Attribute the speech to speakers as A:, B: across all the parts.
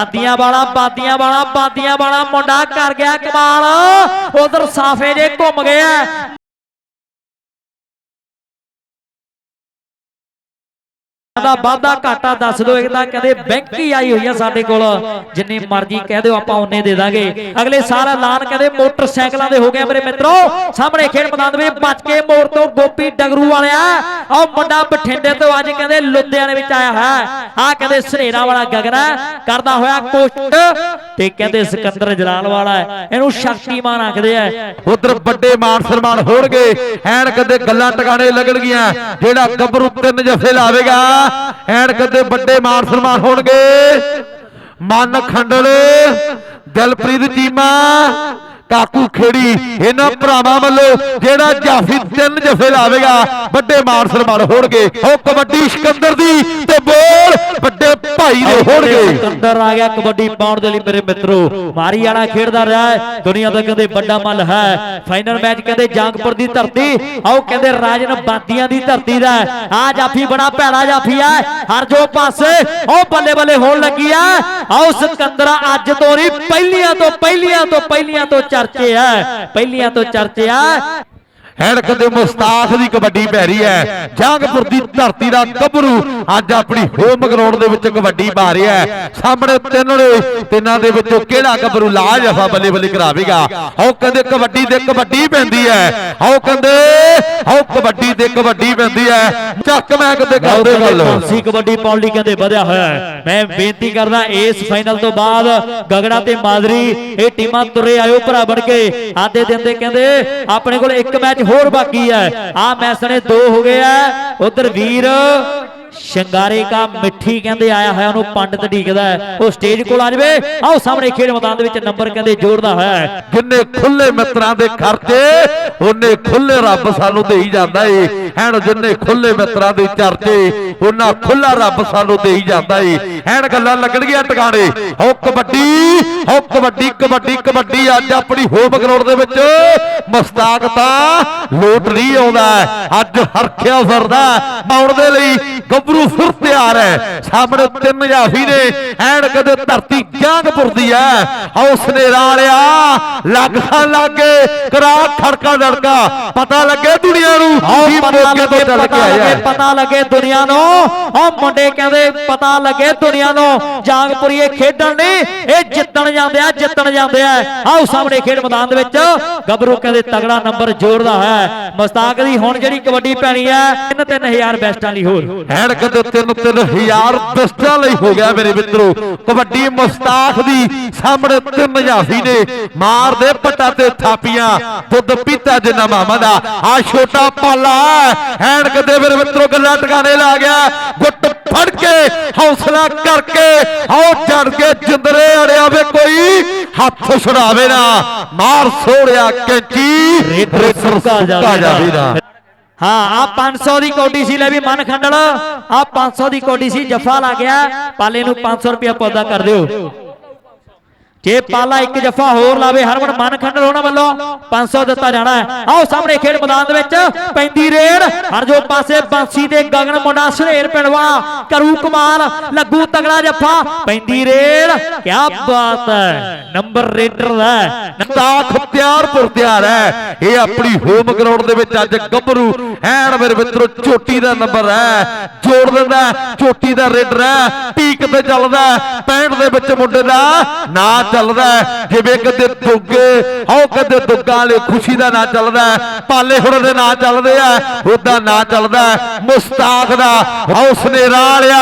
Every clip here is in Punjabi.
A: ਬਾਦੀਆਂ ਵਾਲਾ ਬਾਦੀਆਂ ਵਾਲਾ ਬਾਦੀਆਂ ਵਾਲਾ ਮੁੰਡਾ ਕਰ ਗਿਆ ਕਮਾਲ। ਉਧਰ ਸਾਫੇ ਜੇ ਘੁੰਮ ਗਿਆ ਦਾ ਵਾਧਾ ਘਾਟਾ ਦੱਸ ਦਿਓ। ਇੱਕ ਤਾਂ ਬੈਂਕ ਹੀ ਆਈ ਹੋਈ ਆ ਸਾਡੇ ਕੋਲ। ਜਿੰਨੀ ਮਰਜ਼ੀ ਕਹਿ ਦਿਓ, ਆਪਾਂ ਉਹਨੇ ਦੇ ਦਾਂਗੇ। ਅਗਲੇ ਸਾਲ ਐਲਾਨ ਕਹਿੰਦੇ ਮੋਟਰਸਾਈਕਲਾਂ ਦੇ ਹੋ ਗਏ ਮੇਰੇ ਮਿੱਤਰੋ। ਸਾਹਮਣੇ ਖੇਡ ਮੈਦਾਨ ਵਿੱਚ ਬਚ ਕੇ ਮੋੜ ਤੋਂ ਗੋਪੀ ਡਗਰੂ ਵਾਲਿਆ। ਆਹ ਮੁੰਡਾ ਬਠਿੰਡੇ ਤੋਂ ਅੱਜ ਕਹਿੰਦੇ ਲੁਧਿਆਣੇ ਵਿੱਚ ਆਇਆ ਹੈ। ਆਹ ਕਹਿੰਦੇ ਸਨੇਰਾ ਵਾਲਾ ਗਗਨਾ ਕਰਦਾ ਹੋਇਆ ਕੋਸ਼ਟ ਤੇ ਕਹਿੰਦੇ ਸਿਕੰਦਰ ਜਲਾਲ ਵਾਲਾ ਹੈ। ਇਹਨੂੰ ਸ਼ਕਤੀਮਾਨ ਆਖਦੇ ਆ।
B: ਉਧਰ ਵੱਡੇ ਮਾਨ ਸਨਮਾਨ ਹੋਣਗੇ। ਐਨ ਕਦੇ ਗੱਲਾਂ ਟਿਕਾਣੇ ਲੱਗਣਗੀਆਂ। ਜਿਹੜਾ ਗੱਭਰੂ ਤਿੰਨ ਜਫੇ ਲਾਵੇਗਾ ਐਨ ਕਦੇ ਵੱਡੇ ਮਾਨ ਸਨਮਾਨ ਹੋਣਗੇ। ਮਨ ਖੰਡਲ, ਦਿਲਪ੍ਰੀਤ ਚੀਮਾ, ਕਾਕੂ ਖੇੜੀ, ਇਹਨਾਂ ਭਰਾਵਾਂ ਵੱਲੋਂ ਜਿਹੜਾ ਜਾਫੀ ਤਿੰਨ ਜਫੇ ਲਾਵੇਗਾ, ਵੱਡੇ ਮਾਨ ਸਨਮਾਨ ਹੋਣਗੇ। ਉਹ ਕਬੱਡੀ ਸਿਕੰਦਰ ਦੀ ਹੋਣਗੇ।
A: ਸਿਕੰਦਰ ਆ ਗਿਆ ਕਬੱਡੀ ਪਾਉਣ ਦੇ ਲਈ ਮੇਰੇ ਮਿੱਤਰੋ। ਮਾਰੀ ਵਾਲਾ ਖੇਡਦਾ ਰਿਹਾ ਹੈ। ਦੁਨੀਆ ਦਾ ਕਹਿੰਦੇ ਵੱਡਾ ਮੱਲ ਹੈ। ਫਾਈਨਲ ਮੈਚ ਕਹਿੰਦੇ ਜਾਂਗਪੁਰ ਦੀ ਧਰਤੀ। ਆਓ ਕਹਿੰਦੇ ਰਾਜਨ ਬਾਦੀਆਂ ਦੀ ਧਰਤੀ ਦਾ ਆ ਜਾਫੀ ਬੜਾ ਭੈੜਾ ਜਾਫੀ ਹੈ। ਹਰ ਜੋ ਪਾਸੇ ਉਹ ਬੱਲੇ ਬੱਲੇ ਹੋਣ ਲੱਗੀ ਆ। ਆਓ ਸਿਕੰਦਰ ਅੱਜ ਤੋਂ ਨਹੀਂ, ਪਹਿਲੀਆਂ ਤੋਂ ਪਹਿਲੀਆਂ ਤੋਂ ਪਹਿਲੀਆਂ ਤੋਂ ਚਰਚੇ ਆ। ਪਹਿਲੀਆਂ ਤੋਂ ਚਰਚੇ ਆ।
B: ਹੈੜਕ ਦੇ ਮੁਸਤਾਖ ਦੀ ਕਬੱਡੀ ਪੈ ਰਹੀ ਹੈ। ਜੰਗਪੁਰ ਦੀ ਧਰਤੀ ਦਾ ਗੱਭਰੂ ਅੱਜ ਆਪਣੀ ਹੋਮ ਗਰਾਊਂਡ ਦੇ ਵਿੱਚ ਕਬੱਡੀ ਪਾ ਰਿਹਾ ਹੈ। ਸਾਹਮਣੇ ਤਿੰਨ ਨੇ ਤਿੰਨਾਂ ਦੇ ਵਿੱਚੋਂ ਕਿਹੜਾ ਗੱਭਰੂ ਲਾ ਜਫਾ ਬੱਲੇ ਬੱਲੇ ਕਰਾਵੇਗਾ? ਆਓ ਕਹਿੰਦੇ ਕਬੱਡੀ ਤੇ ਕਬੱਡੀ ਪੈਂਦੀ ਹੈ। ਆਓ ਕਹਿੰਦੇ ਆਓ ਕਬੱਡੀ ਤੇ ਕਬੱਡੀ ਪੈਂਦੀ ਹੈ। ਚੱਕ ਮੈਂ ਕਿਤੇ ਕਰਦੇ ਗੱਲ
A: ਸੀ ਕਬੱਡੀ ਪਾਉਣ ਲਈ ਕਹਿੰਦੇ ਵਧਿਆ ਹੋਇਆ ਹੈ। ਮੈਂ ਬੇਨਤੀ ਕਰਦਾ ਇਸ ਫਾਈਨਲ ਤੋਂ ਬਾਅਦ ਗਗੜਾ ਤੇ ਮਾਦਰੀ ਇਹ ਟੀਮਾਂ ਤੁਰੇ ਆਇਓ ਭਰਾ ਬਣ ਕੇ। ਆਦੇ ਦਿਨ ਦੇ ਕਹਿੰਦੇ ਆਪਣੇ ਕੋਲ ਇੱਕ ਮੈਚ ਹੋਰ ਬਾਕੀ ਹੈ। ਆ ਮੈਚ ਨੇ ਦੋ ਹੋ ਗਏ ਆ। ਉਧਰ ਵੀਰ ਸ਼ਿੰਗਾਰੇ ਕਾ ਮਿੱਠੀ ਕਹਿੰਦੇ ਆਇਆ ਹੋਇਆ, ਉਹਨੂੰ ਪੰਡਤ ਢੀਕਦਾ ਉਹ ਸਟੇਜ ਕੋਲ ਆ ਜਾਵੇ। ਆਓ ਸਾਹਮਣੇ ਖੇਡ ਮੈਦਾਨ ਦੇ ਵਿੱਚ ਨੰਬਰ ਕਹਿੰਦੇ ਜੋੜਦਾ ਹੋਇਆ
B: ਜਿੰਨੇ ਖੁੱਲੇ ਮਿੱਤਰਾਂ ਦੇ ਖਰਚੇ, ਉਹਨੇ ਖੁੱਲੇ ਰੱਬ ਸਾਨੂੰ ਦੇਈ ਜਾਂਦਾ ਏ। ਹੈਣ ਜਿੰਨੇ ਖੁੱਲੇ ਮਿੱਤਰਾਂ ਦੇ ਚਰਚੇ, ਉਹਨਾਂ ਖੁੱਲਾ ਰੱਬ ਸਾਨੂੰ ਦੇਈ ਜਾਂਦਾ ਏ। ਹੈਣ ਗੱਲਾਂ ਲੱਗਣਗੀਆਂ ਟਿਕਾਣੇ। ਹੋ ਕਬੱਡੀ ਹੋ ਕਬੱਡੀ ਕਬੱਡੀ ਕਬੱਡੀ। ਅੱਜ ਆਪਣੀ ਹੋਮ ਗਰਾਊਂਡ ਦੇ ਵਿੱਚ ਮਸਤਾਕ ਤਾਂ ਲੋਟ ਨਹੀਂ ਆਉਂਦਾ ਅੱਜ ਹਰਖਿਆ ਫਿਰਦਾ ਪਾਉਣ ਦੇ ਲਈ ਗੱਭਰੂ ਫਿਰ ਤਿਆਰ ਹੈ। ਸਾਹਮਣੇ ਤਿੰਨ ਜਾਫੀ ਨੇ। ਐਨ ਕਦੇ ਧਰਤੀ ਜਾਂਗਪੁਰ ਦੀ ਹੈ। ਹੌਸ ਨੇ ਰਾਲਿਆ ਲੱਗਾਂ ਲੱਗੇ ਕਰਾ ਖੜਕਾ ਡੜਕਾ ਪਤਾ ਲੱਗੇ ਦੁਨੀਆ ਨੂੰ ਕੀ ਮੌਕੇ ਤੋਂ ਚੱਲ ਕੇ ਆਇਆ।
A: ਪਤਾ ਲੱਗੇ ਦੁਨੀਆ ਨੂੰ। ਉਹ ਮੁੰਡੇ ਕਹਿੰਦੇ ਪਤਾ ਲੱਗੇ ਦੁਨੀਆ ਨੂੰ। ਜਾਂਗਪੁਰੀਏ ਖੇਡਣ ਨਹੀਂ। ਇਹ ਜਿੱਤਣ ਜਾਂਦੇ ਆ ਜਿੱਤਣ ਜਾਂਦੇ ਆ। ਆਓ ਸਾਹਮਣੇ ਖੇਡ ਮੈਦਾਨ ਦੇ ਵਿੱਚ ਗੱਭਰੂ ਕਹਿੰਦੇ ਤਗੜਾ ਨੰਬਰ ਜੋੜਦਾ ਹੈ। ਮਸਤਾਕ ਦੀ ਹੁਣ ਜਿਹੜੀ ਕਬੱਡੀ ਪੈਣੀ ਹੈ 3-3000 ਬੈਸਟਾਂ ਲਈ ਹੋਰ।
B: ਐਨ ਕਦੇ ਤਿੰਨ ਤਿੰਨ ਹਜ਼ਾਰ ਦਸਤਾਂ ਲਈ ਹੋ ਗਿਆ ਮੇਰੇ ਮਿੱਤਰੋ। ਕਬੱਡੀ ਮੁਸਤਾਖ ਦੀ ਸਾਹਮਣੇ ਤਿੰਨ ਜਾਫੀ ਨੇ। ਮਾਰਦੇ ਪੱਟਾ ਤੇ ਥਾਪੀਆਂ। ਦੁੱਧ ਪੀਤਾ ਜਿੰਨਾ ਮਾਮਾ ਦਾ। ਆ ਛੋਟਾ ਪਾਲਾ ਐਨ ਕਦੇ ਮੇਰੇ ਮਿੱਤਰੋ ਗੱਲਾਂ ਟਿਕਾਣੇ ਲਾ ਗਿਆ। ਗੁੱਟ ਫੜ ਕੇ ਹੌਸਲਾ ਕਰਕੇ ਆਓ ਚੜ ਕੇ ਜਿੰਦਰੇ ਅੜਿਆ ਵੇ ਕੋਈ ਹੱਥ ਛੁਡਾਵੇ ਨਾ। ਮਾਰ ਸੋੜਿਆ ਕੈਂਚੀ
A: ਰੇਡਰ ਸੁੱਕਾ
B: ਜਾਵੇ ਨਾ
A: ਹਾਂ ਆ 500 ਦੀ ਕੋਡੀ ਸੀ ਲੈ ਵੀ ਮਨ ਖੰਡਲ ਆ 500 ਦੀ ਕੋਡੀ ਸੀ, ਜਫਾ ਲਾ ਗਿਆ। ਪਾਲੇ ਨੂੰ 500 ਰੁਪਇਆ ਪੌਦਾ ਕਰ ਦਿਓ। ਜੇ ਪਾਲਾ ਇੱਕ ਜਫਾ ਹੋਰ ਲਾਵੇ ਹਰਮਨ ਮਨ ਉਹਨਾਂ ਵੱਲੋਂ 500 ਦਿੱਤਾ ਜਾਣਾ ਹੈ। ਆਓ ਸਾਹਮਣੇ ਖੇਡ ਮੈਦਾਨ ਦੇ ਵਿੱਚ ਪੈਂਦੀ ਰੇਡ। ਹਰ ਜੋ ਪਾਸੇ ਬਾਂਸੀ ਦੇ ਗਗਨ ਮੁੰਡਾ ਸਨੇਰ ਪਿੰਡਵਾ ਕਰੂ ਕਮਾਲ ਲੱਗੂ ਤਗੜਾ ਜਫਾ। ਪੈਂਦੀ ਰੇਡ। ਕੀ ਬਾਤ ਹੈ। ਨੰਬਰ ਰੇਡਰ ਦਾ ਹੈ।
B: ਸਾਖ ਤਿਆਰਪੁਰ ਤਿਆਰ ਹੈ। ਇਹ ਆਪਣੀ ਹੋਮ ਗਰਾਊਂਡ ਦੇ ਵਿੱਚ ਅੱਜ ਗੱਭਰੂ ਐਨ ਮੇਰੇ ਮਿੱਤਰੋ ਚੋਟੀ ਦਾ ਨੰਬਰ ਹੈ। ਜੋੜ ਦਿੰਦਾ ਚੋਟੀ ਦਾ ਰੇਡਰ ਹੈ। ਪੀਕ ਤੇ ਚੱਲਦਾ ਹੈ, 65 ਦੇ ਵਿੱਚ ਮੁੰਡੇ ਦਾ। ਨਾਂ ਚੱਲਦਾ ਜਿਵੇਂ ਕਦੇ ਦੁੱਗੇ ਆਓ ਕਦੇ ਦੁੱਗਾ ਵਾਲੇ ਖੁਸ਼ੀ ਦਾ ਨਾਂ ਚੱਲਦਾ ਪਾਲੇ ਹੁਣ ਦੇ ਨਾਂ ਚੱਲਦੇ ਆ, ਉਹਦਾ ਨਾਂ ਚੱਲਦਾ ਮੁਸਤਾਕ ਦਾ। ਹੌਸਲੇ ਰਾਲਿਆ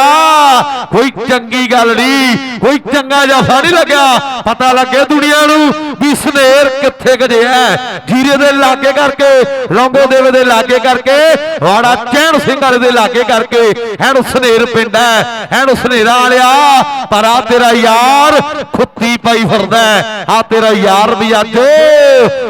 B: ਕੋਈ ਚੰਗੀ ਗੱਲ ਨਹੀਂ ਕੋਈ ਚੰਗਾ ਜਫਾ ਨਹੀਂ ਲੱਗਿਆ। ਪਤਾ ਲੱਗੇ ਦੁਨੀਆ ਨੂੰ ਵੀ ਸਨੇਰ ਕਿੱਥੇ ਗਜਿਆ ਜੀਰੇ ਦੇ ਲਾਗੇ ਕਰਕੇ ਲੌਂਗੋ ਦੇਵੇ ਦੇ ਲਾਗੇ ਕਰਕੇ, ਵਾੜਾ ਚੈਨ ਸਿੰਘ ਵਾਲੇ ਦੇ ਲਾਗੇ ਕਰਕੇ ਐਨ ਸਨੇਰ ਪਿੰਡ ਹੈ ਐਨ ਸਨੇਰਾ ਵਾਲਿਆ। ਪਰ ਆ ਤੇਰਾ ਯਾਰ ਖੁੱਤੀ ਪਈ ਪਾਈ ਫਿਰਦਾ ਆ ਤੇਰਾ ਯਾਰ ਵੀ ਅੱਜ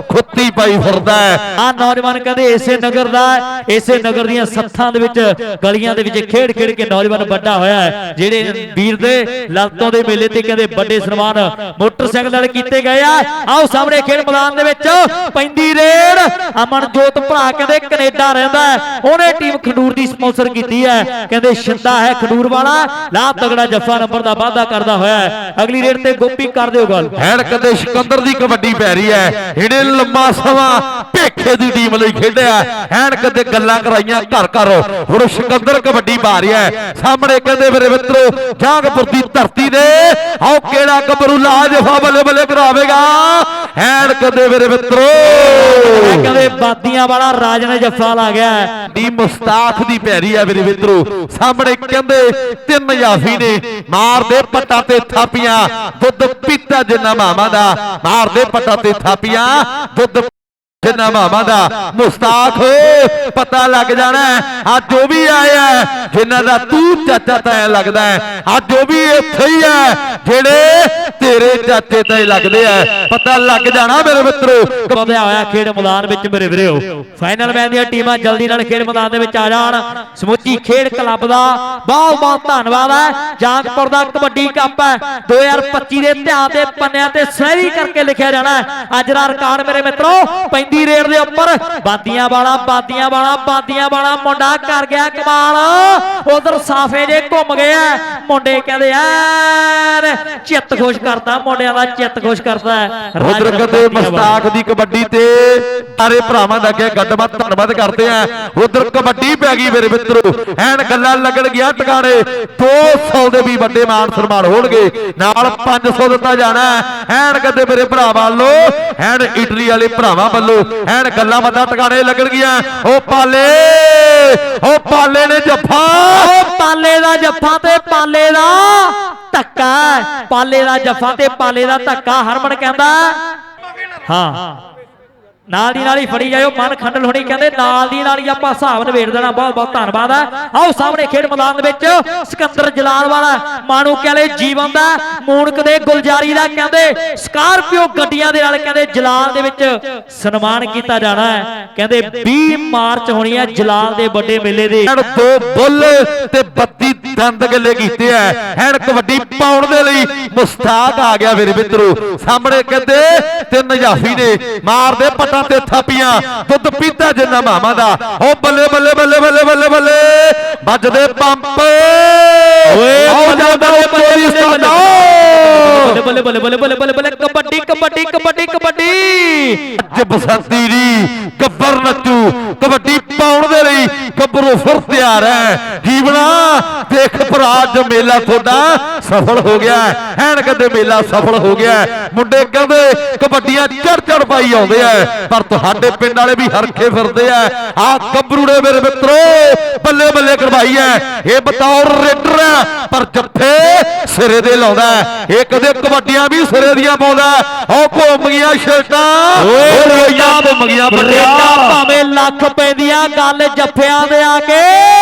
B: ਖੁੱਤੀ ਪਾਈ ਫਿਰਦਾ
A: ਆ ਨੌਜਵਾਨ ਕਹਿੰਦੇ ਇਸੇ ਨਗਰ ਦਾ ਇਸੇ ਨਗਰ ਦੀਆਂ ਸੱਥਾਂ ਦੇ ਵਿੱਚ, ਗਲੀਆਂ ਦੇ ਵਿੱਚ ਖੇਡ ਖੇਡ ਕੇ ਨੌਜਵਾਨ ਵੱਡਾ ਹੋਇਆ ਹੈ। ਜਿਹੜੇ ਵੀਰ ਦੇ ਲਲਤੋਂ ਦੇ ਮੇਲੇ ਤੇ ਕਹਿੰਦੇ ਵੱਡੇ ਸਨਮਾਨ ਮੋਟਰਸਾਈਕਲ ਨਾਲ ਕੀਤੇ ਗਏ ਆ। ਆਓ ਸਾਹਮਣੇ ਖੇਡ ਮੈਦਾਨ ਦੇ ਵਿੱਚ ਪੈਂਦੀ ਰੇਡ। ਅਮਨਜੋਤ ਭਰਾ ਕਹਿੰਦੇ ਕੈਨੇਡਾ ਰਹਿੰਦਾ ਉਹਨੇ ਟੀਮ ਖਡੂਰ ਦੀ ਸਪਾਂਸਰ ਕੀਤੀ ਹੈ। ਕਹਿੰਦੇ ਸ਼ਿੰਦਾ ਹੈ ਖਡੂਰ ਵਾਲਾ। ਲਾ ਤਗੜਾ ਜੱਫਾ ਨੰਬਰ ਦਾ ਵਾਅਦਾ ਕਰਦਾ ਹੋਇਆ ਅਗਲੀ ਰੇਡ ਤੇ ਗੋਪੀ ਕਰਦੇ ਦਿਓ ਗੱਲ।
B: ਐਨ ਕਦੇ ਸਿਕੰਦਰ ਦੀ ਕਬੱਡੀ ਪੈ ਰਹੀ ਹੈ। ਇਹਨੇ ਲੰਮਾ ਸਮਾਂ ਭੇਖੇ ਦੀ ਟੀਮ ਲਈ ਖੇਡਿਆ। ਐਨ ਕਦੇ ਗੱਲਾਂ ਕਰਾਈਆਂ ਘਰ ਘਰ। ਹੁਣ ਸਿਕੰਦਰ ਕਬੱਡੀ ਪਾ ਰਿਹਾ ਹੈ। ਸਾਹਮਣੇ ਕਹਿੰਦੇ ਮੇਰੇ ਮਿੱਤਰੋ ਜਾਂਗਪੁਰ ਦੀ ਧਰਤੀ ਨੇ ਆਓ ਕਿਹੜਾ ਗੱਭਰੂ ਲਾਜਫਾ ਬੱਲੇ ਬੱਲੇ ਕਰਾਵੇਗਾ? ਐਨ ਕਦੇ ਮੇਰੇ ਮਿੱਤਰੋ।
A: ਕਹਿੰਦੇ ਬਾਦੀਆਂ ਵਾਲਾ ਰਾਜ ਨੇ ਜੱਫਾ ਲਾ ਗਿਆ।
B: ਦੀ ਮੁਸਤਾਖ ਦੀ ਪੈਰੀ ਆ ਮੇਰੇ ਮਿੱਤਰੋ। ਸਾਹਮਣੇ ਕਹਿੰਦੇ ਤਿੰਨ ਜਾਫੀ ਨੇ ਮਾਰਦੇ ਪੱਟਾਂ ਤੇ ਥਾਪੀਆਂ। ਦੁੱਧ ਪੀਤਾ ਜਿੰਨਾ ਮਾਮਾ ਦਾ ਮਾਰਦੇ ਪੱਟਾਂ ਤੇ ਥਾਪੀਆਂ ਦੁੱਧ ਜਿੰਨਾ ਮਾਮਾ ਦਾ ਮੁਸਤਾਖ ਪਤਾ ਲੱਗ ਜਾਣਾ ਆ ਜੋ ਵੀ ਆਇਆ ਜਿਨ੍ਹਾਂ ਦਾ ਤੂੰ ਚਾਚਾ ਤਾਂ ਲੱਗਦਾ ਆ ਜੋ ਵੀ ਇੱਥੇ ਹੀ ਹੈ, ਜਿਹੜੇ ਤੇਰੇ ਚਾਚੇ ਤਾਂ ਲੱਗਦੇ ਆ। ਪਤਾ ਲੱਗ ਜਾਣਾ ਮੇਰੇ ਮਿੱਤਰੋ
A: ਵਧਿਆ ਹੋਇਆ ਖੇਡ ਮੈਦਾਨ ਵਿੱਚ ਮੇਰੇ ਵੀਰੋ। ਫਾਈਨਲ ਮੈਚ ਦੀਆਂ ਟੀਮਾਂ ਜਲਦੀ ਨਾਲ ਖੇਡ ਮੈਦਾਨ ਦੇ ਵਿੱਚ ਆ ਜਾਣ। ਸਮੁੱਚੀ ਖੇਡ ਕਲੱਬ ਦਾ ਬਹੁਤ ਬਹੁਤ ਧੰਨਵਾਦ ਹੈ। ਜਾਂਗਪੁਰ ਦਾ ਕਬੱਡੀ ਕੱਪ ਹੈ। 2025 ਦੇ ਧਿਆਨ ਦੇ ਪੰਨਿਆਂ ਤੇ ਸਹਿਰੀ ਕਰਕੇ ਲਿਖਿਆ ਜਾਣਾ ਅੱਜ ਦਾ ਰਿਕਾਰਡ ਮੇਰੇ ਮਿੱਤਰੋ ਪੈਂਦੀ ਰੇਡ ਦੇ ਉੱਪਰ। ਬਾਦੀਆਂ ਵਾਲਾ ਬਾਦੀਆਂ ਵਾਲਾ ਬਾਦੀਆਂ ਵਾਲਾ। ਮੁੰਡਾ ਕਰ ਗਿਆ ਕਮਾਲ। ਉਧਰ ਸਾਫੇ ਜੇ ਘੁੰਮ ਗਿਆ ਮੁੰਡੇ ਕਹਿੰਦੇ ਯਾਰ ਚਿੱਤ ਖੁਸ਼ ਕਰਦਾ ਮੁੰਡਿਆਂ ਦਾ ਚਿੱਤ ਖੁਸ਼ ਕਰਦਾ
B: ਉਧਰ ਕਦੇ। ਮਸਤਾਕ ਦੀ ਕਬੱਡੀ ਤੇ ਸਾਰੇ ਭਰਾਵਾਂ ਦਾ ਅੱਗੇ ਗੱਡਮਤ ਧੰਨਵਾਦ ਕਰਦੇ ਆ। ਉਧਰ ਕਬੱਡੀ ਪੈ ਗਈ ਮੇਰੇ ਮਿੱਤਰੋ। ਐਨ ਗੱਲਾਂ ਲੱਗਣ ਗਿਆ ਟਿਕਾਣੇ। 200 ਦੇ ਵੀ ਵੱਡੇ ਮਾਨ ਸਨਮਾਨ ਹੋਣਗੇ। ਨਾਲ 500 ਦਿੱਤਾ ਜਾਣਾ। ਐਨ ਕਦੇ ਮੇਰੇ ਭਰਾ ਵੱਲੋਂ ਐਨ ਇਟਲੀ ਵਾਲੇ ਭਰਾਵਾਂ ਵੱਲੋਂ ਐਨ ਗੱਲਾਂ ਮੱਦਾ ਟਿਕਾਣੇ ਲੱਗਣਗੀਆਂ ਗਿਆ। ਉਹ ਪਾਲੇ ਉਹ ਪਾਲੇ ਨੇ ਜੱਫਾ।
A: ਉਹ ਪਾਲੇ ਦਾ ਜੱਫਾ ਤੇ ਪਾਲੇ ਦਾ ਧੱਕਾ ਪਾਲੇ ਦਾ ਜੱਫਾ ਤੇ ਪਾਲੇ ਦਾ ਧੱਕਾ ਹਰਮਨ ਕਹਿੰਦਾ। ਹਾਂ। ਨਾਲ ਦੀ ਨਾਲ ਹੀ ਫੜੀ ਜਾਇਓ, ਮਨ ਖੰਡਲ ਹੋਣੀ ਕਹਿੰਦੇ, ਨਾਲ ਦੀ ਨਾਲ ਹੀ ਆਪਾਂ ਹਿਸਾਬ ਨਿਬੇੜ ਦੇਣਾ, ਬਹੁਤ ਬਹੁਤ ਧੰਨਵਾਦ ਹੈ ਆਓ ਸਾਹਮਣੇ ਖੇਡ ਮੈਦਾਨ ਦੇ ਵਿੱਚ, ਸਿਕੰਦਰ ਜਲਾਲ ਵਾਲਾ, ਮਾਣੂ ਕਹਿੰਦੇ ਜੀਵਨ ਦਾ ਮੂਣਕ ਦੇ ਗੁਲਜਾਰੀ ਦਾ ਕਹਿੰਦੇ, ਸਕਾਰਪੀਓ ਗੱਡੀਆਂ ਦੇ ਨਾਲ ਕਹਿੰਦੇ ਜਲਾਲ ਦੇ ਵਿੱਚ ਸਨਮਾਨ ਕੀਤਾ ਜਾਣਾ ਹੈ। ਕਹਿੰਦੇ 20 ਮਾਰਚ ਹੋਣੀ ਹੈ ਜਲਾਲ ਦੇ ਵੱਡੇ ਮੇਲੇ ਦੀ।
B: ਦੋ ਬੁੱਲ ਤੇ 32 ਦੰਦ ਗੱਲੇ ਕੀਤੇ ਐ ਐਨ ਕਬੱਡੀ ਪਾਉਣ ਦੇ ਲਈ ਮੁਸਤਾਕ ਆ ਗਿਆ ਮੇਰੇ ਮਿੱਤਰੋ। ਸਾਹਮਣੇ ਕਹਿੰਦੇ, ਤਿੰਨ ਜਾਫੀ ਨੇ, ਮਾਰਦੇ ਪੱਟਾਂ ਤੇ ਥਾਪੀਆਂ ਦੁੱਧ ਪੀਤਾ ਜਿੰਨਾ ਮਾਮਾ ਦਾ ਉਹ ਬੱਲੇ ਬੱਲੇ ਬੱਲੇ ਬੱਲੇ ਬੱਲੇ ਬੱਲੇ ਵੱਜਦੇ ਪੰਪ ਓਏ ਆਓ ਜਾਂਦਾ ਉਹ ਚੋਰੀ ਸਟਾਡਾ
A: ਬੱਲੇ ਬੱਲੇ ਬੱਲੇ ਬੱਲੇ ਬੱਲੇ ਬੱਲੇ ਕਬੱਡੀ ਕਬੱਡੀ ਕਬੱਡੀ ਕਬੱਡੀ
B: ਅੱਜ ਬਸੰਤੀ ਦੀ ਗੱਬਰ ਨੱਚੂ ਕਬੱਡੀ ਪਾਉਣ ਦੇ ਲਈ ਫਿਰ ਤਿਆਰ ਹੈ ਜੀਵਨਾ ਦੇਖ ਭਰਾ ਅੱਜ ਮੇਲਾ ਤੁਹਾਡਾ ਸਫਲ ਹੋ ਗਿਆ ਐਨ ਕਦੇ ਮੇਲਾ ਸਫਲ ਹੋ ਗਿਆ ਮੁੰਡੇ ਕਹਿੰਦੇ ਕਬੱਡੀਆਂ ਚੜ ਚੜ ਪਾਈ ਆਉਂਦੇ ਆ ਪਰ ਤੁਹਾਡੇ ਪਿੰਡ ਵਾਲੇ ਵੀ ਹਰਖੇ ਫਿਰਦੇ ਆ ਆ ਨੇ ਮੇਰੇ ਮਿੱਤਰੋ ਬੱਲੇ ਬੱਲੇ ਕਰਵਾਈ ਐ। ਇਹ ਬਤੌਰ ਰੇਡਰ ਹੈ ਪਰ ਜੱਫੇ ਸਿਰੇ ਦੇ ਲਾਉਂਦਾ ਹੈ। ਇਹ ਕਦੇ ਕਬੱਡੀਆਂ ਵੀ ਸਿਰੇ ਦੀਆਂ ਪਾਉਂਦਾ ਹੈ। ਉਹ ਘੁੰਮ ਗਿਆ ਸ਼ੇਟਾਂ ਓਏ ਰੋਈਆਂ ਘੁੰਮ ਗਿਆ
A: ਭਾਵੇਂ ਲੱਖ ਪੈਂਦੀਆਂ ਗੱਲ ਜੱਫਿਆਂ ਦੇ ਆ quem?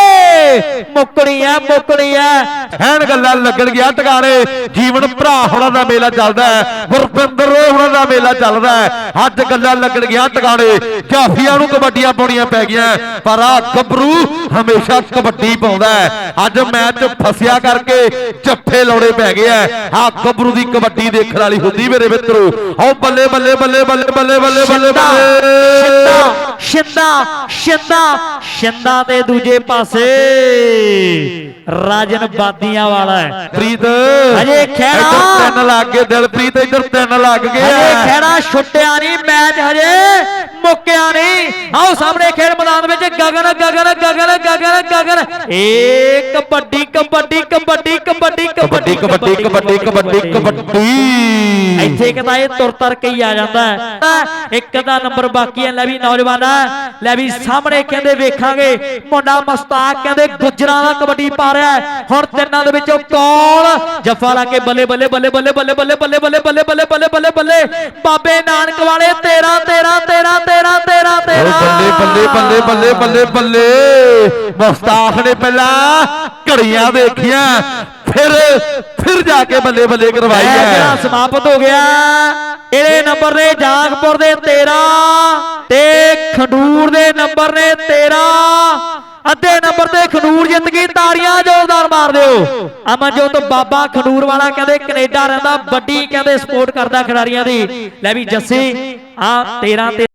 A: ਮੁੱਕਣੀ ਐ ਮੁੱਕਣੀ ਐ
B: ਐਨ ਗੱਲਾਂ ਲੱਗਣ ਗਿਆ ਟਿਕਾਣੇ। ਜੀਵਨ ਭਰਾ ਹੁਣਾਂ ਦਾ ਮੇਲਾ ਚੱਲਦਾ ਹੈ। ਗੁਰਪਿੰਦਰ ਹੁਣਾਂ ਦਾ ਮੇਲਾ ਚੱਲਦਾ ਹੈ। ਅੱਜ ਗੱਲਾਂ ਲੱਗਣ ਗਿਆ ਟਿਕਾਣੇ। ਜਾਫੀਆਂ ਨੂੰ ਕਬੱਡੀਆਂ ਪਾਉਣੀਆਂ ਪੈ ਗਈਆਂ। ਪਰ ਆ ਗੱਭਰੂ ਹਮੇਸ਼ਾ ਕਬੱਡੀ ਪਾਉਂਦਾ ਹੈ। ਅੱਜ ਮੈਚ ਫਸਿਆ ਕਰਕੇ ਜੱਫੇ ਲਾਉਣੇ ਪੈ ਗਏ ਆ ਆ ਗੱਭਰੂ ਦੀ ਕਬੱਡੀ ਦੇਖਣ ਵਾਲੀ ਹੁੰਦੀ ਮੇਰੇ ਮਿੱਤਰੋ। ਆਓ ਬੱਲੇ ਬੱਲੇ ਬੱਲੇ ਬੱਲੇ ਬੱਲੇ ਬੱਲੇ ਬੱਲੇ ਬੱਲੇ।
A: ਸ਼ਿੰਦਾ ਸ਼ਿੰਦਾ ਸ਼ਿੰਦਾ ਤੇ ਦੂਜੇ ਪਾਸੇ। Aê! ਰਾਜਨ ਬਾਦੀਆਂ ਵਾਲਾ ਹੈ।
B: ਪ੍ਰੀਤ।
A: ਹਜੇ।
B: ਇੱਧਰ ਤਿੰਨ ਲੱਗ ਗਏ ਦਿਲਪ੍ਰੀਤ ਇੱਧਰ ਤਿੰਨ ਲੱਗ ਗਏ
A: ਹਜੇ ਖੇੜਾ ਛੁੱਟਿਆ ਨਹੀਂ ਮੈਚ ਹਜੇ ਮੁੱਕਿਆ ਨਹੀਂ। ਆਓ ਸਾਹਮਣੇ ਖੇਡ ਮੈਦਾਨ ਵਿੱਚ ਗਗਨ ਗਗਨ ਗਗਨ ਗਗਨ ਗਗਨ। ਏ ਕਬੱਡੀ ਕਬੱਡੀ ਕਬੱਡੀ ਕਬੱਡੀ
B: ਕਬੱਡੀ ਕਬੱਡੀ ਕਬੱਡੀ ਕਬੱਡੀ ਕਬੱਡੀ।
A: ਇੱਥੇ ਕਹਿੰਦਾ ਇਹ ਤੁਰ ਤਰ ਕੇ ਹੀ ਆ ਜਾਂਦਾ ਹੈ। ਇੱਕ ਦਾ ਨੰਬਰ ਬਾਕੀ ਹੈ ਲੈ ਵੀ ਨੌਜਵਾਨਾ ਲੈ ਵੀ ਸਾਹਮਣੇ ਕਹਿੰਦੇ ਵੇਖਾਂਗੇ। ਮੁੰਡਾ ਮਸਤਾਕ ਕਹਿੰਦੇ ਗੁੱਜਰਾਂ ਦਾ ਕਬੱਡੀ ਪਾ ਰਿਹਾ ਹੈ ਹੁਣ ਤਿੰਨਾਂ ਦੇ ਵਿੱਚੋਂ ਕੌਣ ਜੱਫਾ ਲਾ ਕੇ ਬੱਲੇ ਬੱਲੇ ਬੱਲੇ ਬੱਲੇ ਬੱਲੇ ਬੱਲੇ ਬੱਲੇ ਬੱਲੇ ਬੱਲੇ ਬੱਲੇ ਬੱਲੇ ਬੱਲੇ ਬੱਲੇ ਬਾਬੇ ਨਾਨਕ ਵਾਲੇ 13 13 13 13 13
B: ਓ
A: 13
B: ਬੱਲੇ ਬੱਲੇ ਬੱਲੇ ਬੱਲੇ ਬੱਲੇ ਬੱਲੇ ਮੁਸਤਾਖ ਨੇ ਪਹਿਲਾਂ ਘੜੀਆਂ ਦੇਖੀਆਂ ਫਿਰ ਫਿਰ ਜਾ ਕੇ ਬੱਲੇ ਬੱਲੇ ਕਰਵਾਈ
A: ਮੈਚ ਜਿਹੜਾ
B: ਹੈ
A: ਸਮਾਪਤ ਹੋ ਗਿਆ ਇਹਦੇ ਨੰਬਰ ਨੇ ਜਾਗਪੁਰ ਦੇ 13 ਤੇ ਖਡੂਰ ਦੇ ਨੰਬਰ ਨੇ 13 ਅੱਧੇ ਨੰਬਰ ਤੇ ਖਨੂਰ ਜਿੱਤ ਗਈ, ਤਾੜੀਆਂ ਜ਼ੋਰਦਾਰ ਮਾਰ ਦਿਓ। ਅਮਨਜੋਤ ਬਾਬਾ ਖਨੂਰ ਵਾਲਾ ਕਹਿੰਦੇ ਕੈਨੇਡਾ ਰਹਿੰਦਾ, ਵੱਡੀ ਕਹਿੰਦੇ ਸਪੋਰਟ ਕਰਦਾ ਖਿਡਾਰੀਆਂ ਦੀ। ਲੈ ਵੀ ਜੱਸੀ ਆ 13 ਤੇ